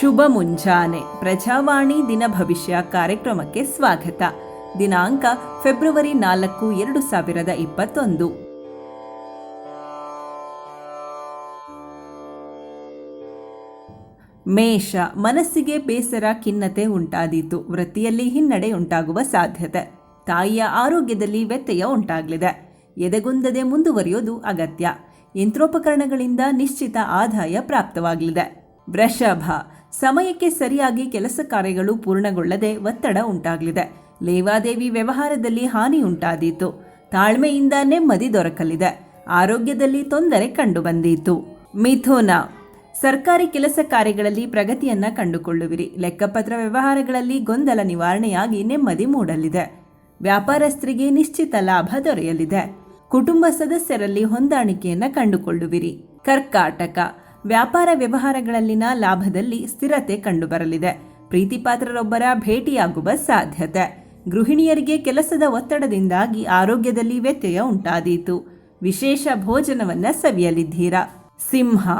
ಶುಭ ಮುಂಜಾನೆ. ಪ್ರಜಾವಾಣಿ ದಿನ ಭವಿಷ್ಯ ಕಾರ್ಯಕ್ರಮಕ್ಕೆ ಸ್ವಾಗತ. ದಿನಾಂಕ ಫೆಬ್ರವರಿ ನಾಲ್ಕು, ಎರಡು ಸಾವಿರದ ಇಪ್ಪತ್ತೊಂದು. ಮೇಷ, ಮನಸ್ಸಿಗೆ ಬೇಸರ, ಖಿನ್ನತೆ ಉಂಟಾದೀತು. ವೃತ್ತಿಯಲ್ಲಿ ಹಿನ್ನಡೆ ಉಂಟಾಗುವ ಸಾಧ್ಯತೆ. ತಾಯಿಯ ಆರೋಗ್ಯದಲ್ಲಿ ವ್ಯತ್ಯಯ ಉಂಟಾಗಲಿದೆ. ಎದೆಗುಂದದೆ ಮುಂದುವರಿಯೋದು ಅಗತ್ಯ. ಯಂತ್ರೋಪಕರಣಗಳಿಂದ ನಿಶ್ಚಿತ ಆದಾಯ ಪ್ರಾಪ್ತವಾಗಲಿದೆ. ವೃಷಭ, ಸಮಯಕ್ಕೆ ಸರಿಯಾಗಿ ಕೆಲಸ ಕಾರ್ಯಗಳು ಪೂರ್ಣಗೊಳ್ಳದೆ ಒತ್ತಡ ಉಂಟಾಗಲಿದೆ. ಲೇವಾದೇವಿ ವ್ಯವಹಾರದಲ್ಲಿ ಹಾನಿ ಉಂಟಾದೀತು ತಾಳ್ಮೆಯಿಂದ ನೆಮ್ಮದಿ ದೊರಕಲಿದೆ. ಆರೋಗ್ಯದಲ್ಲಿ ತೊಂದರೆ ಕಂಡುಬಂದೀತು. ಮಿಥುನ, ಸರ್ಕಾರಿ ಕೆಲಸ ಕಾರ್ಯಗಳಲ್ಲಿ ಪ್ರಗತಿಯನ್ನ ಕಂಡುಕೊಳ್ಳುವಿರಿ. ಲೆಕ್ಕಪತ್ರ ವ್ಯವಹಾರಗಳಲ್ಲಿ ಗೊಂದಲ ನಿವಾರಣೆಯಾಗಿ ನೆಮ್ಮದಿ ಮೂಡಲಿದೆ. ವ್ಯಾಪಾರಸ್ಥರಿಗೆ ನಿಶ್ಚಿತ ಲಾಭ ದೊರೆಯಲಿದೆ. ಕುಟುಂಬ ಸದಸ್ಯರಲ್ಲಿ ಹೊಂದಾಣಿಕೆಯನ್ನ ಕಂಡುಕೊಳ್ಳುವಿರಿ. ಕರ್ಕಾಟಕ ವ್ಯಾಪಾರ ವ್ಯವಹಾರಗಳಲ್ಲಿನ ಲಾಭದಲ್ಲಿ ಸ್ಥಿರತೆ ಕಂಡುಬರಲಿದೆ. ಪ್ರೀತಿಪಾತ್ರರೊಬ್ಬರ ಭೇಟಿಯಾಗುವ ಸಾಧ್ಯತೆ. ಗೃಹಿಣಿಯರಿಗೆ ಕೆಲಸದ ಒತ್ತಡದಿಂದಾಗಿ ಆರೋಗ್ಯದಲ್ಲಿ ವ್ಯತ್ಯಯ ಉಂಟಾದೀತು. ವಿಶೇಷ ಭೋಜನವನ್ನ ಸವಿಯಲಿದ್ದೀರಾ? ಸಿಂಹ,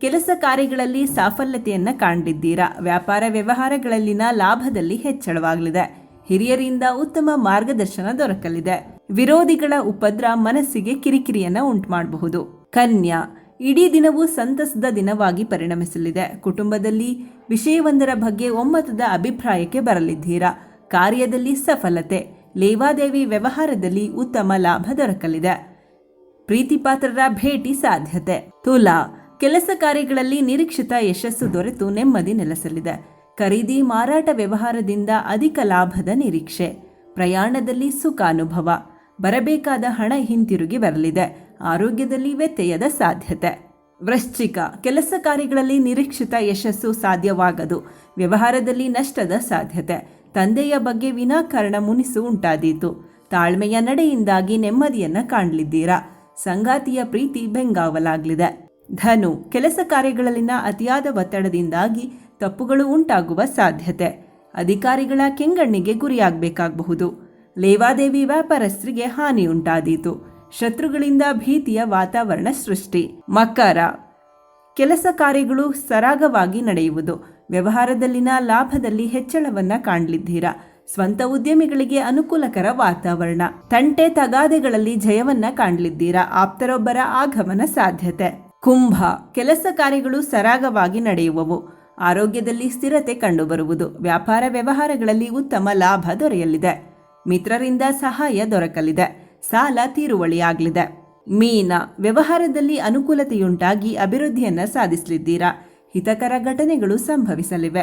ಕೆಲಸ ಕಾರ್ಯಗಳಲ್ಲಿ ಸಾಫಲ್ಯತೆಯನ್ನ ಕಾಣಲಿದ್ದೀರಾ? ವ್ಯಾಪಾರ ವ್ಯವಹಾರಗಳಲ್ಲಿನ ಲಾಭದಲ್ಲಿ ಹೆಚ್ಚಳವಾಗಲಿದೆ. ಹಿರಿಯರಿಂದ ಉತ್ತಮ ಮಾರ್ಗದರ್ಶನ ದೊರಕಲಿದೆ. ವಿರೋಧಿಗಳ ಉಪದ್ರ ಮನಸ್ಸಿಗೆ ಕಿರಿಕಿರಿಯನ್ನ ಉಂಟುಮಾಡಬಹುದು. ಕನ್ಯಾ ಇಡೀ ದಿನವೂ ಸಂತಸದ ದಿನವಾಗಿ ಪರಿಣಮಿಸಲಿದೆ. ಕುಟುಂಬದಲ್ಲಿ ವಿಷಯವೊಂದರ ಬಗ್ಗೆ ಒಮ್ಮತದ ಅಭಿಪ್ರಾಯಕ್ಕೆ ಬರಲಿದ್ದೀರಾ? ಕಾರ್ಯದಲ್ಲಿ ಸಫಲತೆ, ಲೇವಾದೇವಿ ವ್ಯವಹಾರದಲ್ಲಿ ಉತ್ತಮ ಲಾಭ ದೊರಕಲಿದೆ. ಪ್ರೀತಿಪಾತ್ರರ ಭೇಟಿ ಸಾಧ್ಯತೆ, ತುಲಾ, ಕೆಲಸ ಕಾರ್ಯಗಳಲ್ಲಿ ನಿರೀಕ್ಷಿತ ಯಶಸ್ಸು ದೊರೆತು ನೆಮ್ಮದಿ ನೆಲೆಸಲಿದೆ. ಖರೀದಿ ಮಾರಾಟ ವ್ಯವಹಾರದಿಂದ ಅಧಿಕ ಲಾಭದ ನಿರೀಕ್ಷೆ, ಪ್ರಯಾಣದಲ್ಲಿ ಸುಖ ಅನುಭವ ಬರಬೇಕಾದ ಹಣ ಹಿಂತಿರುಗಿ ಬರಲಿದೆ. ಆರೋಗ್ಯದಲ್ಲಿ ವ್ಯತ್ಯಯದ ಸಾಧ್ಯತೆ. ವೃಶ್ಚಿಕ ಕೆಲಸ ಕಾರ್ಯಗಳಲ್ಲಿ ನಿರೀಕ್ಷಿತ ಯಶಸ್ಸು ಸಾಧ್ಯವಾಗದು. ವ್ಯವಹಾರದಲ್ಲಿ ನಷ್ಟದ ಸಾಧ್ಯತೆ. ತಂದೆಯ ಬಗ್ಗೆ ವಿನಾಕಾರಣ ಮುನಿಸು ಉಂಟಾದೀತು. ತಾಳ್ಮೆಯ ನಡೆಯಿಂದಾಗಿ ನೆಮ್ಮದಿಯನ್ನ ಕಾಣಲಿದ್ದೀರಾ? ಸಂಗಾತಿಯ ಪ್ರೀತಿ ಬೆಂಗಾವಲಾಗಲಿದೆ. ಧನು ಕೆಲಸ ಕಾರ್ಯಗಳಲ್ಲಿನ ಅತಿಯಾದ ಒತ್ತಡದಿಂದಾಗಿ ತಪ್ಪುಗಳು ಉಂಟಾಗುವ ಸಾಧ್ಯತೆ. ಅಧಿಕಾರಿಗಳ ಕೆಂಗಣ್ಣಿಗೆ ಗುರಿಯಾಗಬೇಕಾಗಬಹುದು. ಲೇವಾದೇವಿ ವ್ಯಾಪಾರಸ್ಥರಿಗೆ ಹಾನಿ ಉಂಟಾದೀತು ಶತ್ರುಗಳಿಂದ ಭೀತಿಯ ವಾತಾವರಣ ಸೃಷ್ಟಿ. ಮಕರ. ಕೆಲಸ ಕಾರ್ಯಗಳು ಸರಾಗವಾಗಿ ನಡೆಯುವುದು. ವ್ಯವಹಾರದಲ್ಲಿನ ಲಾಭದಲ್ಲಿ ಹೆಚ್ಚಳವನ್ನ ಕಾಣಲಿದ್ದೀರಾ. ಸ್ವಂತ ಉದ್ಯಮಿಗಳಿಗೆ ಅನುಕೂಲಕರ ವಾತಾವರಣ. ತಂಟೆ ತಗಾದೆಗಳಲ್ಲಿ ಜಯವನ್ನ ಕಾಣಲಿದ್ದೀರಾ. ಆಪ್ತರೊಬ್ಬರ ಆಗಮನ ಸಾಧ್ಯತೆ. ಕುಂಭ. ಕೆಲಸ ಕಾರ್ಯಗಳು ಸರಾಗವಾಗಿ ನಡೆಯುವವು. ಆರೋಗ್ಯದಲ್ಲಿ ಸ್ಥಿರತೆ ಕಂಡುಬರುವುದು. ವ್ಯಾಪಾರ ವ್ಯವಹಾರಗಳಲ್ಲಿ ಉತ್ತಮ ಲಾಭ ದೊರೆಯಲಿದೆ. ಮಿತ್ರರಿಂದ ಸಹಾಯ ದೊರಕಲಿದೆ. ಸಾಲ ತೀರುವಳಿಯಾಗಲಿದೆ. ಮೀನ ವ್ಯವಹಾರದಲ್ಲಿ ಅನುಕೂಲತೆಯುಂಟಾಗಿ ಅಭಿವೃದ್ಧಿಯನ್ನ ಸಾಧಿಸಲಿದ್ದೀರಾ? ಹಿತಕರ ಘಟನೆಗಳು ಸಂಭವಿಸಲಿವೆ.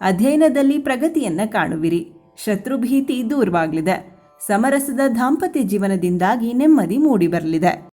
ಅಧ್ಯಯನದಲ್ಲಿ ಪ್ರಗತಿಯನ್ನ ಕಾಣುವಿರಿ. ಶತ್ರು ಭೀತಿ ದೂರವಾಗಲಿದೆ. ಸಮರಸದ ದಾಂಪತ್ಯ ಜೀವನದಿಂದಾಗಿ ನೆಮ್ಮದಿ ಮೂಡಿಬರಲಿದೆ.